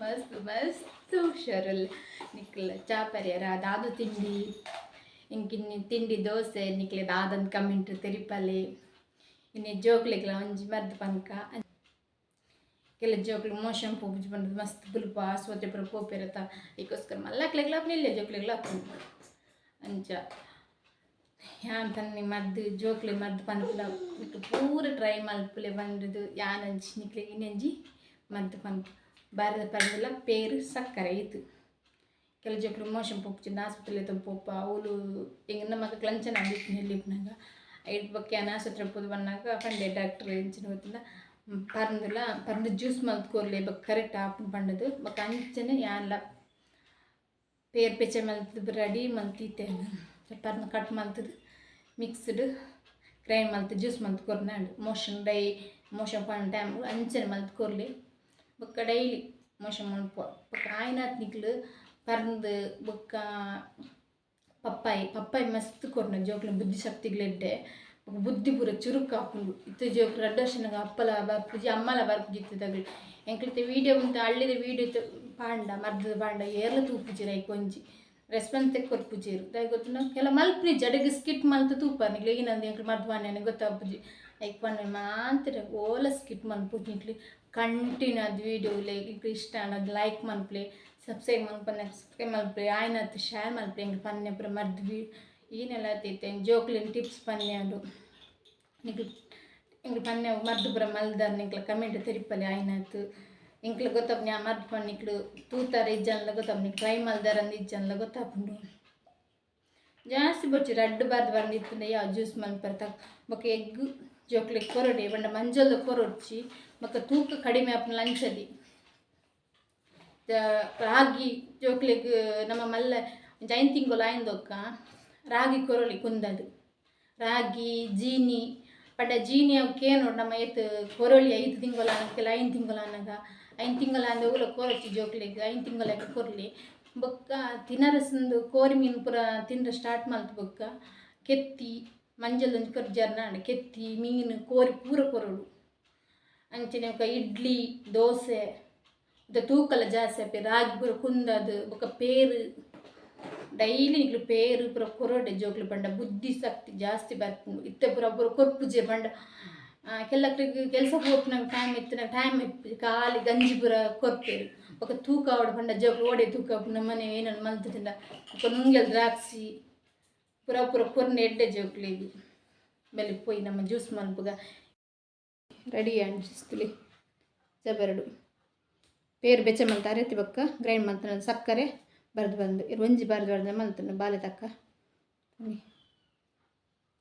ಮಸ್ತ್ ಮಸ್ತ್. ಹುಷಾರಲ್ಲ ನಿಕ್ಲ ಚಾಪರ್ಯಾರ ಅದಾದು ತಿಂಡಿ. ಇಂಕಿನ್ನ ತಿಂಡಿ, ದೋಸೆ, ನಿಕ್ಲೆ ದಾದಂದು ಕಮೆಂಟ್ ತೆರಿಪಲೆ ಇನ್ನೆ ಜೋಕ್ಲೆಗ್ಲ ಒಂಜಿ ಮದ್ದು ಪನ್ಕ ಕೆಲ ಜೋಕ್ಲಿ ಮೋಶಂ ಪೂಜೆ ಬಂದು ಮಸ್ತ್ ಬುಲ್ಪ ಆಸ್ಪತ್ರೆ ಪುರ ಪೋಪಿರತ್ತ ಈಗೋಸ್ಕರ ಮಲ್ಲಕ್ಲೆಗ್ಲ ನಿಲ್ಲೆ, ಜೋಕ್ಲೆಗ್ಲ ಅಂಚ. ಯಾನ್ ತನ್ನ ಮದ್ದು ಜೋಕ್ಲಿ ಮದ್ದು ನಿಕ್ಲು ಪೂರ ಟ್ರೈ ಮಲ್ಪಲೆ ಬಂದಿದ್ದು ಯಾನಂಚಿ ನಿಕ್ಲೆ ಇನ್ನಂಜಿ ಮದ್ದು ಪನ್ಪು ಪೇರು ಸಕ್ಕರೆ ಇತ್ತು ಕೆಲ ಜೋಕ್ಲು ಮೋಶನ್ ಪೋಪುಚಿಂದ ಆಸ್ಪತ್ರೆಲಿ ತಮ್ಮ ಪೋಪ ಅವಳು ಹಿಂಗೆ ನಮಗೆ ಕ್ಲಂಚನ ಆಗಿತ್ತು ನೆಲ್ಲಿಪ್ನಾಗ ಐಟ್ ಬಗ್ಗೆ ಅನಾಸ್ಪತ್ರೆ ಪೋದು ಬಂದಾಗ ಪಂಡೆ ಡಾಕ್ಟರ್ ಹೆಂಚಿನ ಗೊತ್ತಿಲ್ಲ ಪರಂದಿಲ್ಲ ಪರಂದು ಜ್ಯೂಸ್ ಮಲ್ತ್ಕೋರ್ಲೆ ಬಗ್ಗೆ ಕರೆಕ್ಟ್ ಆಪು ಪಂಡದು ಬಗ್ಗೆ ಅಂಚನೆ ಯಾನ್ಲ ಪೇರ್ ಪೆಚ್ಚೆ ಮಲ್ತದು ರೆಡಿ ಮಲ್ತಿತ್ತೇನು ಪರ್ನ ಕಟ್ ಮಲ್ತದು ಮಿಕ್ಸ್ಡ್ ಗ್ರೈಂಡ್ ಮಲ್ತು ಜ್ಯೂಸ್ ಮಲ್ತ್ ಕೊರ್ನಾಡು ಮೋಷನ್ ಡೈ ಮೋಷನ್ ಪಂಡ ಟೈಮ್ ಅಂಚನೆ ಮಲ್ತ್ ಬೊಕ್ಕ ಆಯ್ನಾತ್ ನಿಕ್ಲು ಪರ್ಂದು ಬೊಕ್ಕ ಪಪ್ಪಾಯಿ ಪಪ್ಪಾಯಿ ಮಸ್ತ್ ಕೊರ್ನ ಜೋಕ್ಲ ಬುದ್ಧಿ ಶಕ್ತಿಗ್ಲೆಡ್ಡೆ ಬೊಕ ಬುದ್ಧಿ ಪೂರ ಚುರುಕು ಹಾಕೊಂಡು ಇತ್ತು ಜೋಕ್ಲ ರಡ್ಡ ವರ್ಷನಾಗ ಅಪ್ಪಲ ಬರ್ಪುಜಿ ಅಮ್ಮಲ ಬರ್ಪುಜಿತ್ತು ತಗಲಿ. ಎಂಕ್ಲಿತೆ ವೀಡಿಯೋ ಉಂಟ ಹಳ್ಳಿದ ವೀಡಿಯೋ ಪಾಂಡ, ಮರ್ದದ ಪಾಂಡ ಏರ್ಲ ತೂಪುಜಿರ ಐ ಕೊಂಜಿ. ರೆಸ್ಪಾನ್ಸ್ ತೆಕ್ಕೊರ್ಪುಜೇರು ದಯ ಗೊತ್ತಿನ ಕೆಲ ಮಲ್ಪನಿ ಜಡಗೆ ಸ್ಕಿಟ್ ಮಲ್ತು ತೂಪ ನಿಗ್ಲಿ. ಏನಂದು ಎಂಕ್ಲು ಮರ್ದು ಪಾಂಡ ಐಕ್ ಪಂಡ ಮಾತ್ರ ಓಲ ಸ್ಕಿಟ್ ಮಲ್ಪುಜಿ ನಿಕ್ಲಿ ಕಂಟಿನ್ಯೂ ಅದು ವೀಡಿಯೋ ಈಗ ಇಷ್ಟ ಅನ್ನೋದು ಲೈಕ್ ಮಲ್ಪ್ಲೆ ಸಬ್ಸ್ಕ್ರೈಬ್ ಮಲ್ಪನೆ ಸಬ್ಸ್ಕ್ರೈಬ್ ಮಲ್ಪ್ಲೆ ಆಯ್ನತ್ತು ಶೇರ್ ಮಲ್ಪ್ಲೆ ಹಿಂಗೆ ಪನ್ನೆ ಪುರ ಮರ್ದ್ವಿ. ಏನೆಲ್ಲ ಆತೈತೆ ಜೋಕ್ಲಿನ ಟಿಪ್ಸ್ ಪನ್ನೆ ಅದು. ನಿಂಗೆ, ಹಿಂಗೆ ಪನ್ನೆ ಮರ್ದು ಪುರ ಮಲ್ದಾರ್ ನಿಂಕ್ಲ ಕಮೆಂಟ್ ತೆರಿಪಲೆ ಆಯ್ನಾತು ಎಂಕ್ಲು ಗೊತ್ತಾಪ್ ನಾ ಮರ್ದು ಪನ್ ನಿಕ್ಲು ತೂತಾರ ಇಜ್ಜನ್ಲ ಗೊತ್ತಾಪ್ ನೀ ಟ್ರೈ ಮಲ್ದಾರ ಅಂದ್ ಇಜ್ಜನ್ಲ ಗೊತ್ತಾಪುಂಡು ಜಾಸ್ತಿ ಬೊಚ್ಚಿ ರಡ್ಡು ಬಾರ್ದು ಬಂದಿತ್ತು ಯಾವ ಜ್ಯೂಸ್ ಮಲ್ಪರ್ ತಕ್. ಎಗ್ಗು ಎಗ್ ಜೋಕ್ಲೆ ಕೊರಡಿ, ಬಂಡ ಮಂಜಲ್ದ ಕೊರೊಡ್ಚಿ ಬೊಕ ತೂಕ ಕಡಿಮೆ ಆಪುನ ಲಂಚದಿ. ರಾಗಿ ಜೋಕ್ಲೆಗ್, ನಮ್ಮ ಮಲ್ಲ ಜೈನ್ ತಿಂಗಳು ಆಯ್ದೊಕ್ಕ ರಾಗಿ ಕೊರೊಲಿ ಕುಂದದು. ರಾಗಿ, ಜೀನಿ, ಪಂಡ ಜೀನಿ ಅವು ಕೇನೋಡು ನಮ್ಮ ಏತ್ ಕೊರೊಲಿ ಐದು ತಿಂಗಳು ಅನ್ನಕ್ಕೆಲ್ಲ ಐನ್ ತಿಂಗಳು ಅನ್ನಗ ಐನ್ ತಿಂಗಳ ಅಂದ ಉಲ ಕೊರಚಿ ಜೋಕ್ಲೆಗ್ ಐನ್ ತಿಂಗಳ ಕೊರ್ಲಿ. ಬೊಕ್ಕ ತಿನ್ನರಸಂದು ಕೋರಿ ಮೀನು ಪುರ ತಿಂದ್ರೆ ಸ್ಟಾರ್ಟ್ ಮಾಡ್ತು ಬೊಕ್ಕ. ಕೆತ್ತಿ ಮಂಜಲ್ಲೊಂದು ಪರ್ಜಾರನ ಕೆತ್ತಿ ಮೀನು ಕೋರಿ ಪೂರ ಕೊರಡು ಅಂಚಿನ ಇಡ್ಲಿ ದೋಸೆ ದ ತೂಕಲ ಜಾಸ್ತಿ ಆಪೆ ರಾಗಿ ಪೂರ ಕುಂದದು ಬೊಕ ಪೇರು ಡೈಲಿ ನಿಕ್ಲು ಪೇರು ಪೂರ ಕೊರಡೆ ಜೋಕ್ಲು ಬಂಡ ಬುದ್ಧಿ ಶಕ್ತಿ ಜಾಸ್ತಿ ಬರ್ತದೆ ಇತ್ತೆ ಪೂರ ಪೂರ ಕೊರ್ಪುಜೆ ಬಂಡ ಕೆಲಕ್ರಿಗೆ ಕೆಲಸ ಹೋಗಿ ನಂಗೆ ಟೈಮ್ ಇತ್ತು ಟೈಮ್ ಇತ್ತು ಕಾಲಿ ಗಂಜಿ ಪೂರ ಕೊರ್ಪೇರು ಬೊಕ ತೂಕ ಅವಡು ಬಂಡ ಜೋಕ್ಲು ಓಡೆ ತೂಕ ನಮ್ಮ ಮನೆ ಏನನ್ನು ಮಲ್ತಿದ್ದ ಬೊಕ ನುಂಗೆಲ್ ದ್ರಾಕ್ಷಿ ಪೂರ ಪೂರ ಕೊರ್ನೆ ಎಡ್ಡೆ ಜೋಕ್ಲಿಗೆ ಬೆಲೆ ಪೋಯಿ ನಮ್ಮ ಜ್ಯೂಸ್ ಮನ್ಪುಗ ರೆಡಿ ಅನ್ಸಿಸ್ತಲಿ ಜಬೆರಡು. ಪೇರು ಬೆಚ್ಚ ಮಲ್ತ ಅರೆತಿ ಬಕ್ಕ. ಗ್ರೈಂಡ್ ಮಲ್ತನ ಸಕ್ಕರೆ ಬರೆದು ಬಂದು. ಒಂಜಿ ಬರೆದು ಬರ್ದು ಮಲ್ತನ ಬಾಲೆ ತಕ್ಕ.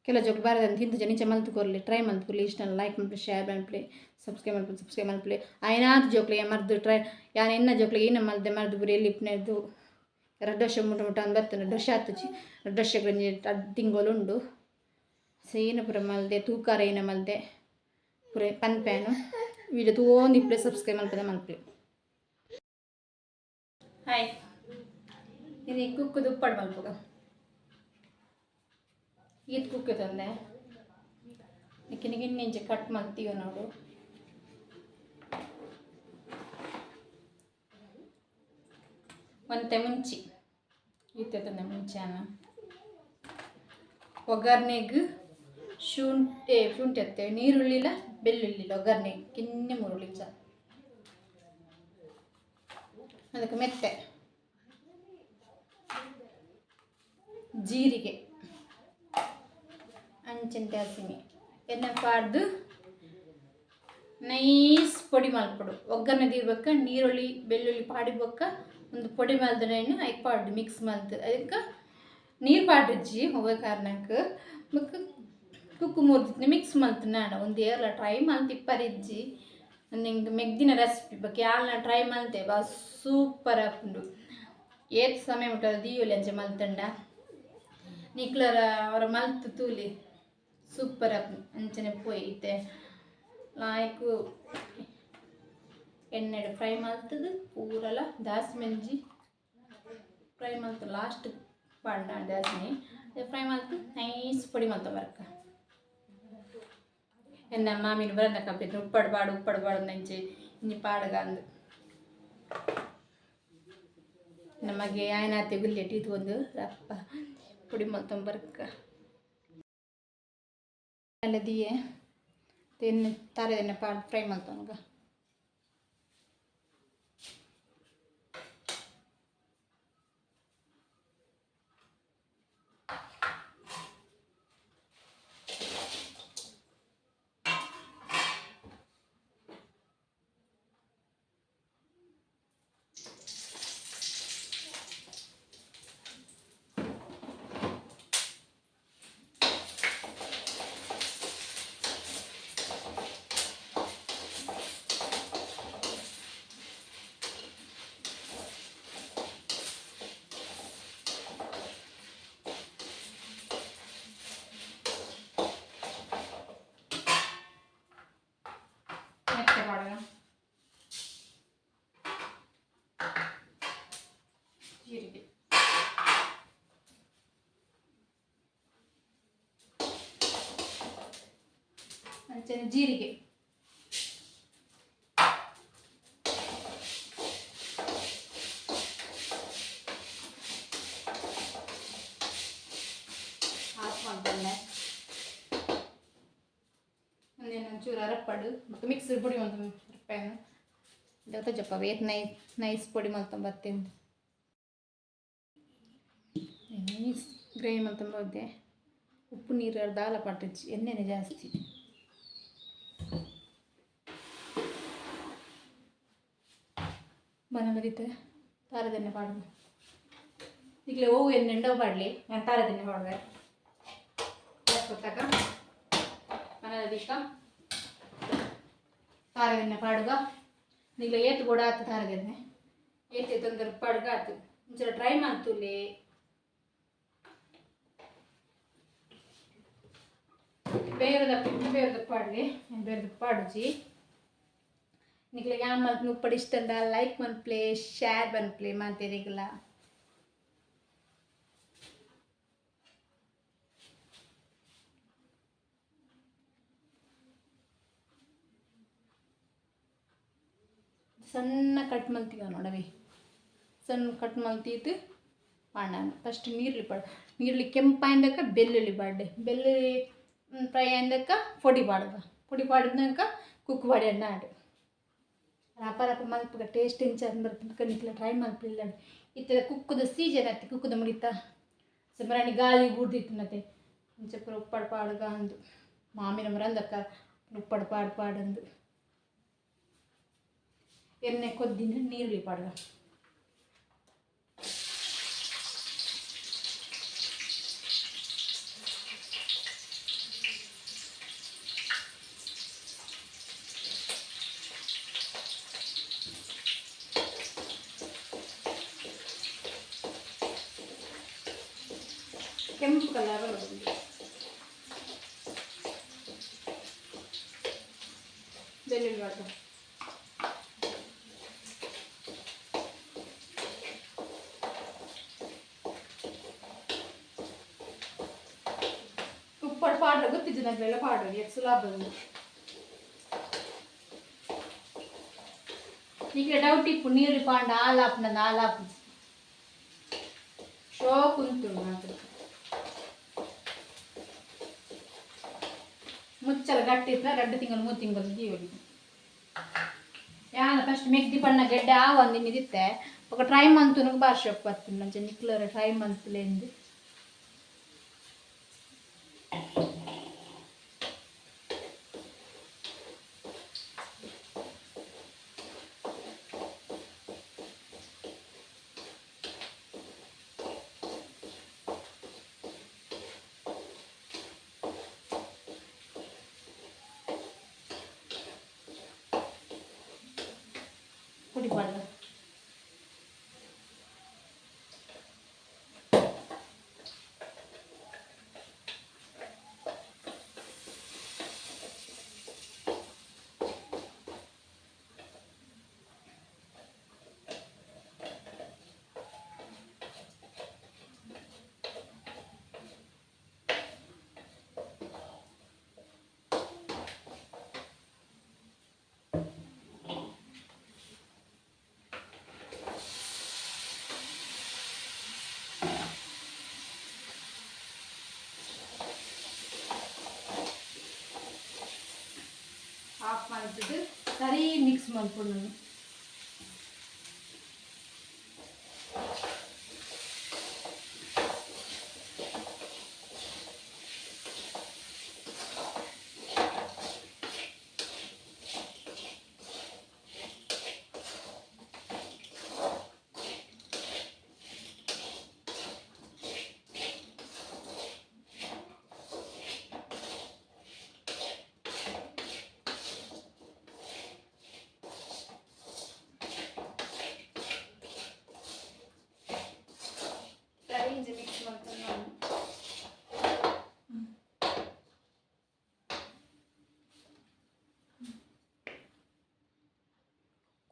ಕೆಲ ಜೋಕ್ಲು ಬಾರದಂತ ಹಿಂದೆ ಜನಿಚ ಮಲ್ತು ಕೊರ್ಲಿ. ಟ್ರೈ ಮಲ್ತು ಕೊರ್ಲಿ. ಇಷ್ಟ ಲೈಕ್ ಮಲ್ಪೆ ಶೇರ್ ಮಲ್ಪೆ ಸಬ್ಸ್ಕ್ರೈಬ್ ಮಲ್ಪೆ ಸಬ್ಸ್ಕ್ರೈಬ್ ಮಲ್ಪೆ ಆಯ್ನಾದ್ರು ಜೋಕ್ಲಿಗೆ ಮರ್ದು ಟ್ರೈ. ಯಾನ್ ಎನ್ನ ಜೋಕ್ಲಿಗೆ ಏನ ಮಲ್ದೆ ಮರ್ದು ಬುರಿ ಎಲ್ಲಿಪ್ನೆದು ಎರಡು ವರ್ಷ ಮುಟ ಮುಟ ಅಂದ್ ಬರ್ತನೆ ಎರಡು ವರ್ಷ ಗಂಜಿ ತಿಂಗಳು ಉಂಡು. ಸೇನ ಪುರ ಮಲ್ದೆ ತೂಕಾರ ಏನ ಮಲ್ದೆ, ಪುರೆ ಪನ್ಪೇನು ವಿಡಿಯೋ ತೂಂದು ಇಪ್ಪಳೆ ಸಬ್ಸ್ಕ್ರೈಬ್ ಮಲ್ಪದ ಮಲ್ಪೆ ಹಾಯ್ ಇದು ಕುಕ್ಕದು ಉಪ್ಪಾಡು ಮಲ್ಪಗ. ಇದು ಕುಕ್ಕ ತಂದೆ. ನಿಕ್ಕಿನಿಗೆ ಇನ್ನೆಂಚೆ ಕಟ್ ಮಾಡ್ತೀವ ನೋಡು. ಒಂತೆ ಮುಂಚಿ ಇತ್ತೆ ತಂದೆ ಮುಂಚಾನ ಒಗ್ಗರ್ನೆಗ್ ಶುಂಠಿ ಶುಂಠಿ ಹತ್ತೇವೆ ನೀರುಳ್ಳಿಲ್ಲ ಬೆಳ್ಳುಳ್ಳಿಲ್ಲ ಒಗ್ಗರ್ನೆ ಕಿನ್ನೆ ಮುರುಳಿ ಸಹ ಅದಕ್ಕೆ ಮೆತ್ತೆ ಜೀರಿಗೆ ಅಂಚಿನ ಹಸಿಮೆ ಎನ್ನ ಪಾಡ್ದು ನೈಸ್ ಪೊಡಿ ಮಲ್ಪಡು ಒಗ್ಗರಣೆ ದೀರ್ಬೇಕ ನೀರುಳ್ಳಿ, ಬೆಳ್ಳುಳ್ಳಿ ಪಾಡಿಬೇಕ ಒಂದು ಪೊಡಿ ಮಲ್ದನೇನು ಐಕ್ ಪಾಡ್ರಿ ಮಿಕ್ಸ್ ಮಾಲ್ತು ಅದಕ್ಕೆ ನೀರು ಪಾಡ್ರಿಜ್ಜಿ, ಹೋಗೋ ಕಾರಣಕ್ಕೆ. ಮಕ್ಕ ಕುಕ್ಕು ಮುರ್ದಿತ್ತು ಮಿಕ್ಸ್ ಮಾಲ್ತು ನಾಡ. ಒಂದು ಏರ್ಲ ಟ್ರೈ ಮಾಲ್ತು ಇಪ್ಪರಿಜ್ಜಿ ನಿಂಗೆ ಮೆಗ್ದಿನ ರೆಸಿಪಿ ಬಗ್ಗೆ ಯಾಲ್ನ ಟ್ರೈ ಮಲ್ತೆ ಬಾ ಸೂಪರ್ ಆಪುಂಡು. ಏತ್ ಸಮಯ ಮುಟ್ಟ ದೀವಲಿ ಅಂಜೆ ಮಲ್ತಂಡ. ನಿಕ್ಲರ ಅವರ ಮಲ್ತು ತೂಲಿ ಸೂಪರ್ ಹಾಕೊಂಡು ಅಂಚನೆ ಪೋಯಿತೆ ಲಾಯ್ಕು ಎಣ್ಣೆಡು ಫ್ರೈ ಮಲ್ತದು ಪೂರಲ ದಾಸ್ ಮೆಂಜಿ. ಫ್ರೈ ಮಾಡ್ತು ಲಾಸ್ಟ್ ಪಾಂಡ ದಾಸಿನಿ ಫ್ರೈ ಮಾಡ್ತು ನೈಸ್ ಪುಡಿ ಮಲ್ತ ಬರ್ಕ. ಎನ್ನ ಮಾಮಿನ ಬರಂದ ಕಪ್ಪಿದ್ರು ಉಪ್ಪಡ್ಬಾಡು ಉಪ್ಪಡ್ಬಾಡು ನಂಚೆ ಇನ್ನು ಪಾಡಗ ಅಂದು. ನಮಗೆ ಆಯ್ನಾತೆ ಗುಲ್ಲೆಟ್ ಇದು ಒಂದು ರಪ್ಪ ಪುಡಿ ಮಲ್ತೊಂಬರ್ಕ. ಅಲ್ಲದಿಯೇ. ತೆನ್ನು ತಾರದೆಣ್ಣೆ ಪಾಡು ಫ್ರೈ ಮಲ್ತೊನಗ ಮೆತ್ತೆ ಮಾಡುವ ಜೀರಿಗೆ ಅಂಚನೆ ಜೀರಿಗೆ. ಮಾಡ್ದಲ್ಲೇ ಒಂದೇನು ಒಂಚೂರು ಅರಪ್ಪಡು, ಮತ್ತು ಮಿಕ್ಸರ್ ಪುಡಿ ಒಂದು ರೂಪಾಯಿನ ಜೊತೆ ಜಪ್ಪ ವೇತ್ ನೈ ನೈಸ್ ಪುಡಿ ಮಲ್ತೊಂಬತ್ತೇನು ನೈಸ್ ಗ್ರೇವಿ ಮಲ್ತೊಂಬದ್ದೆ ಉಪ್ಪು, ನೀರು ದಾಲ ಪಟ್ಟಿಚ್ಚಿ ಎಣ್ಣೆನೆ ಜಾಸ್ತಿ. ಬನಮದಿತ್ತೆ ತಾರದೆಣ್ಣೆ ಪಾಡ್ದು ಈಗಲೇ ಹೋಗು ಎಣ್ಣೆ ಎಂಡವು ಪಾಡಲಿ ನಾನು ತಾರದೆಣ್ಣೆ ಪಾಡ್ದೆ ಗೊತ್ತಾಗ ಮನದಿಕ್ಕ ತಾರದೆಣ್ಣೆ ಪಾಡುಗ ನೀಗ್ಲ ಏತು ಕೂಡ ಆತು ತಾರದೆಣ್ಣೆ ಏತು ತೊಂದರೆ ಪಾಡುಗ ಆತು ಒಂಚೂರು ಟ್ರೈ ಮಾಡ್ತುಲೆ ಬೇರದ ಬೇರದ ಪಾಡಲಿ ಬೇರದ ಪಾಡುಜಿ ಮಲ್ತ್ ನೀವು ಪಡಿಸ್ತಂದ ಲೈಕ್ ಮನ್ಪ್ಲೆ ಶೇರ್ ಬನ್ಪ್ಲೆ ಮಾಡ್ತೀರಿಗಲ್ಲ ಸಣ್ಣ ಕಟ್ ಮಲ್ತೀವ ನೋಡವಿ. ಸಣ್ಣ ಕಟ್ ಮಲ್ತೀತು ಪಾಂಡಾನ ಫಸ್ಟ್ ನೀರ್ಲಿ ಪಾಡ ನೀರ್ಲಿ ಕೆಂಪಾಯಿಂದಕ್ಕ ಬೆಲ್ಲುಳ್ಳಿ ಬಾಡ್ಡೆ ಬೆಲ್ಲುಳ್ಳಿ ಫ್ರೈ ಆಯ್ದಕ್ಕ ಪೊಡಿ ಬಾಡ್ದ. ಪೊಡಿ ಪಾಡಿದ್ನಾಕ ಕುಕ್ ಬಾಡಿ ಅಣ್ಣ ರಪ ರಪ ಮಲ್ಪಗ ಟೇಸ್ಟ್ ಏನು ಚಂದ ಬರ್ತದೆ ಕಣಿಕ್ಲ ಟ್ರೈ ಮಲ್ಪಿಲ್ಲ ಇತ್ತ ಕುಕ್ಕುದ ಸೀಸನ್ ಆಯ್ತು ಕುಕ್ಕುದ ಮುಡಿತ ಸುಮಾರಾಣಿ ಗಾಳಿ ಬೂಡ್ದಿತ್ತು ಮತ್ತೆ ಒಂಚೂರು ಉಪ್ಪಡು ಪಾಡುಗ ಅಂದು ಮಾಮಿನ ಮರಂದಕ್ಕ ಉಪ್ಪಡು ಪಾಡು ಪಾಡಂದು ಎಣ್ಣೆ ಕೊದ್ದಿನ ನೀರುಳ್ಳಿ ಪಾಡುಗ ಬೆಳ್ಳುಳ್ಳಿ ಬಾಟು ಉಪ್ಪಡು ಪಾಡ್ರೆ ಗೊತ್ತಿದ್ದು ನನಗೆಲ್ಲ ಪಾಡ್ರೆ ಎಷ್ಟು ಸುಲಭ ಉಂಟು ಈಗ ಡೌಟ್ ಇಪ್ಪು ನೀರು ಪಾಂಡ ಆಲಾಪ್ನ ಆಲಾಪ್ ಶೋ ಕುಂತು ಮಾತ್ರ ಮುಚ್ಚಲ ಗಟ್ಟಿ ಇತ್ತ ಎರಡು ತಿಂಗಳು ಮೂರು ತಿಂಗಳು ಜೀವಲಿ ಯಾನ ಫಸ್ಟ್ ಮೆಗ್ದಿ ಬಣ್ಣ ಗೆಡ್ಡೆ ಆ ಒಂದು ನಿದಿತ್ತೆ ఒక ట్రై మంత్ బాగా షాప్ పడుతుంది మంచిగా నిక్లర్ ట్రై మంత్ లేనిది ಪುಡಿ ಪಾಡ್ದ ಮಾಡ್ತಿದ್ದು ಸರಿ ಮಿಕ್ಸ್ ಮಾಡ್ಕೊಂಡು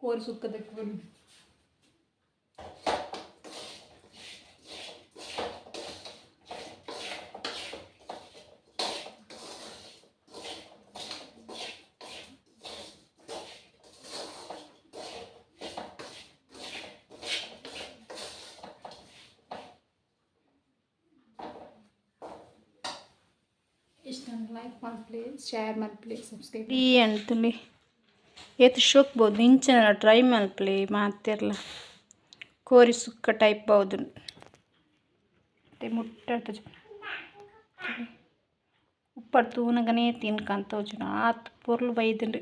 ಕೋರಿ ಸುಕ್ಕದಕ್ಕೆ ಬಂದು ಇಷ್ಟ ಲೈಕ್ ಮಾಡಿ ಪ್ಲೀಸ್ ಶೇರ್ ಮಾಡಿ ಪ್ಲೀಸ್ ಸಬ್ಸ್ಕ್ರೈಬ್ ಈ ಅಂತಲಿ ಏತು ಶೋಕ್ಬೋದು ಇಂಚನ ಟ್ರೈ ಮಲ್ಪಲಿ ಮಾತಿರ್ಲ ಕೋರಿ ಸುಕ್ಕ ಟೈಪ್ ಬೌದು ಮುಟ್ಟ ಉಪ್ಪಟ್ಟು ತೂನಗನೇ ತಿನ್ಕಂತ ಆತು ಪೊರ್ಲು ಬೈದುಂಡು